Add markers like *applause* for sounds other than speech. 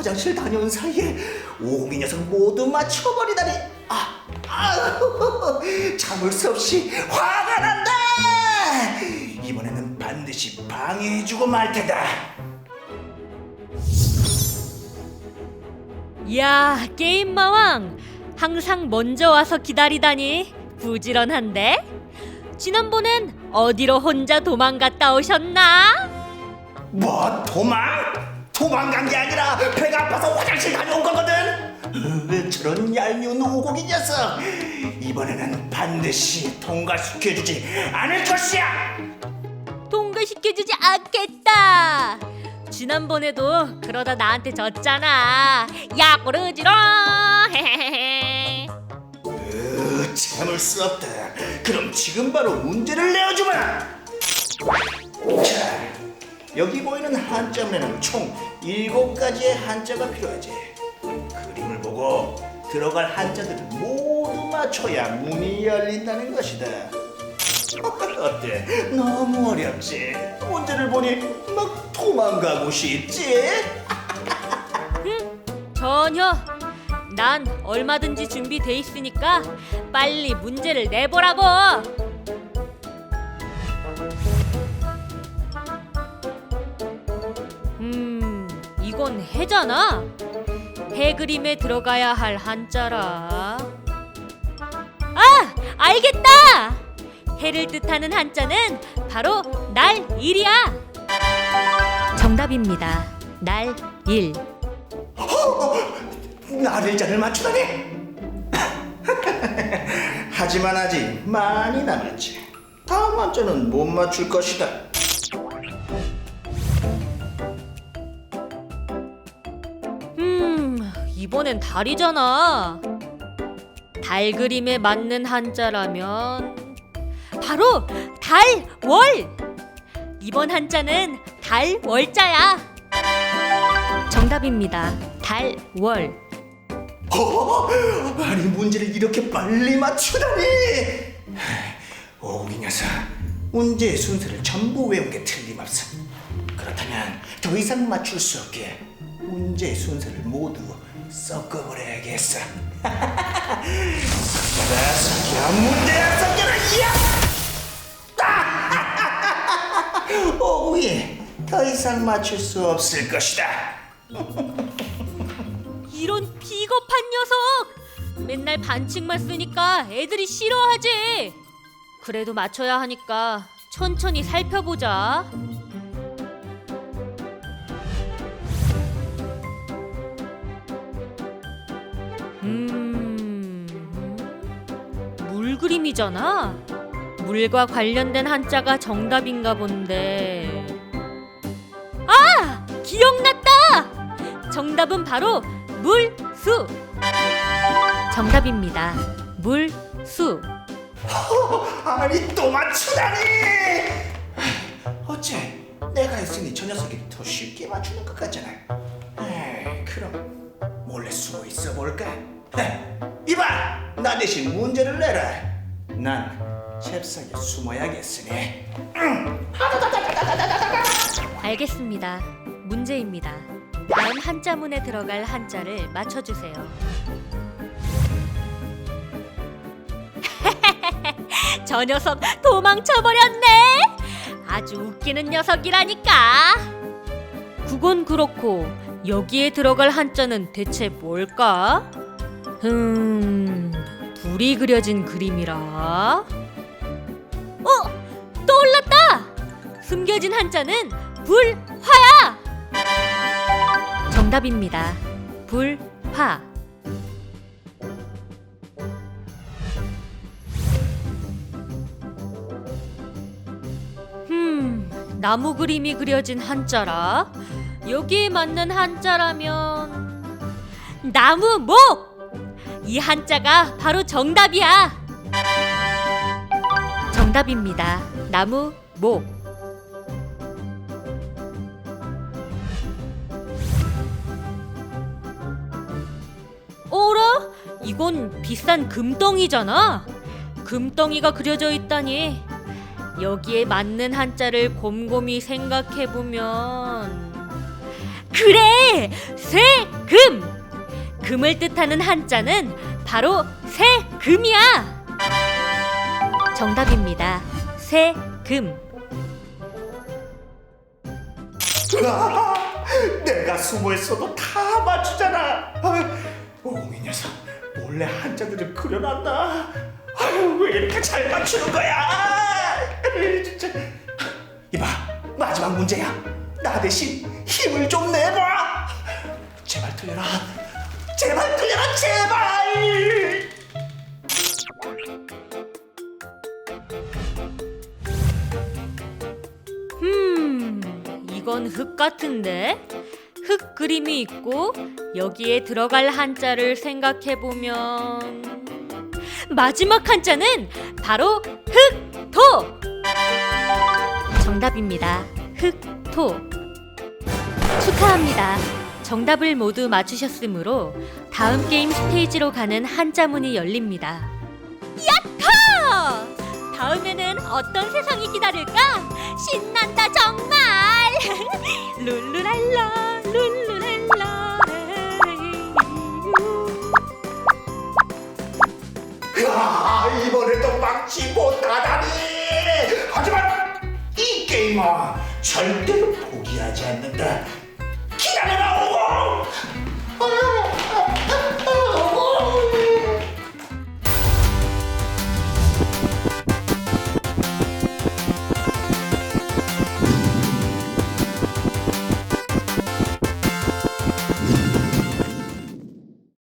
화장실 다녀온 사이에 오미 녀석 모두 맞춰버리다니. 아, 아 참을 수 없이 화가 난다. 이번에는 반드시 방해해주고 말 테다. 야 게임 마왕. 항상 먼저 와서 기다리다니 부지런한데? 지난번엔 어디로 혼자 도망갔다 오셨나? 뭐 도망? 도망간 게 아니라 배가 아파서 화장실 다녀온 거거든 으, 저런 얄미운 오고기 녀석 이번에는 반드시 통과시켜주지 않을 것이야 통과시켜주지 않겠다. 지난번에도 그러다 나한테 졌잖아. 야 꼬르지롱. *laughs* 으, 참을 수 없다. 그럼 지금 바로 문제를 내어주마. 자, 여기 보이는 한자문에는 총 일곱 가지의 한자가 필요하지. 그림을 보고 들어갈 한자들을 모두 맞춰야 문이 열린다는 것이다. *laughs* 어때? 너무 어렵지? 문제를 보니 막 도망가고 싶지? *laughs* 전혀. 난 얼마든지 준비돼 있으니까 빨리 문제를 내보라고. 해잖아. 해 그림에 들어가야 할 한자라. 아, 알겠다. 해를 뜻하는 한자는 바로 날 일이야. 정답입니다. 날 일. 나를 잘을 맞추다니? *laughs* 하지만 아직 많이 남았지. 다음 한자는 못 맞출 것이다. 이번엔 달이잖아. 달 그림에 맞는 한자라면 바로 달월. 이번 한자는 달월자야. 정답입니다. 달월. 어? 아니 문제를 이렇게 빨리 맞추다니! 오기 녀석, 문제의 순서를 전부 외운 게 틀림없어. 그렇다면 더 이상 맞출 수 없게 문제의 순서를 모두 섞어버려야겠어. 섞여라, 섞여, 문제야, 섞여라, 이야! *laughs* 오구이, 더 이상 맞출 수 없을 것이다. 이런 비겁한 녀석! 맨날 반칙만 쓰니까 애들이 싫어하지. 그래도 맞춰야 하니까 천천히 살펴보자. 그림이잖아. 물과 관련된 한자가 정답인가 본데. 아! 기억났다! 정답은 바로 물수. 정답입니다. 물수. 아니 또 맞추다니! 어째 내가 했으니 저 녀석이 더 쉽게 맞추는 것 같잖아. 그럼 몰래 숨어 있어 볼까? 헤, 이봐, 나 대신 문제를 내라. 난 잽싸게 숨어야겠으니. 알겠습니다. 문제입니다. 다음 한자문에 들어갈 한자를 맞춰주세요. *laughs* 저 녀석 도망쳐버렸네! 아주 웃기는 녀석이라니까! 그건 그렇고 여기에 들어갈 한자는 대체 뭘까? 음... 불이 그려진 그림이라... 어! 떠올랐다! 숨겨진 한자는 불화야! 정답입니다. 불화. 음, 나무 그림이 그려진 한자라. 여기에 맞는 한자라면 나무 목! 이 한자가 바로 정답이야. 정답입니다. 나무 목. 어라? 이건 비싼 금덩이잖아. 금덩이가 그려져 있다니. 여기에 맞는 한자를 곰곰이 생각해 보면 그래! 세금! 금을 뜻하는 한자는 바로 새금이야. 정답입니다. 새금. 으아, 내가 숨어 있어도 다 맞추잖아. 옹이 녀석 몰래 한자들을 그려놨나? 아유 왜 이렇게 잘 맞추는 거야? 진짜. 이봐 마지막 문제야. 나 대신 힘을 좀 내 이건 흙 같은데? 흙 그림이 있고 여기에 들어갈 한자를 생각해 보면 마지막 한자는 바로 흑토. 정답입니다. 흑토. 축하합니다. 정답을 모두 맞추셨으므로 다음 게임 스테이지로 가는 한자문이 열립니다. 야호! 다음에는 어떤 세상이 기다릴까? 신난다 정말! *laughs* 룰루랄라 룰루랄라 아, 이번에도 막지 못하다니! 하지만 이 게임은 절대로 포기하지 않는다. 기다려라 오고!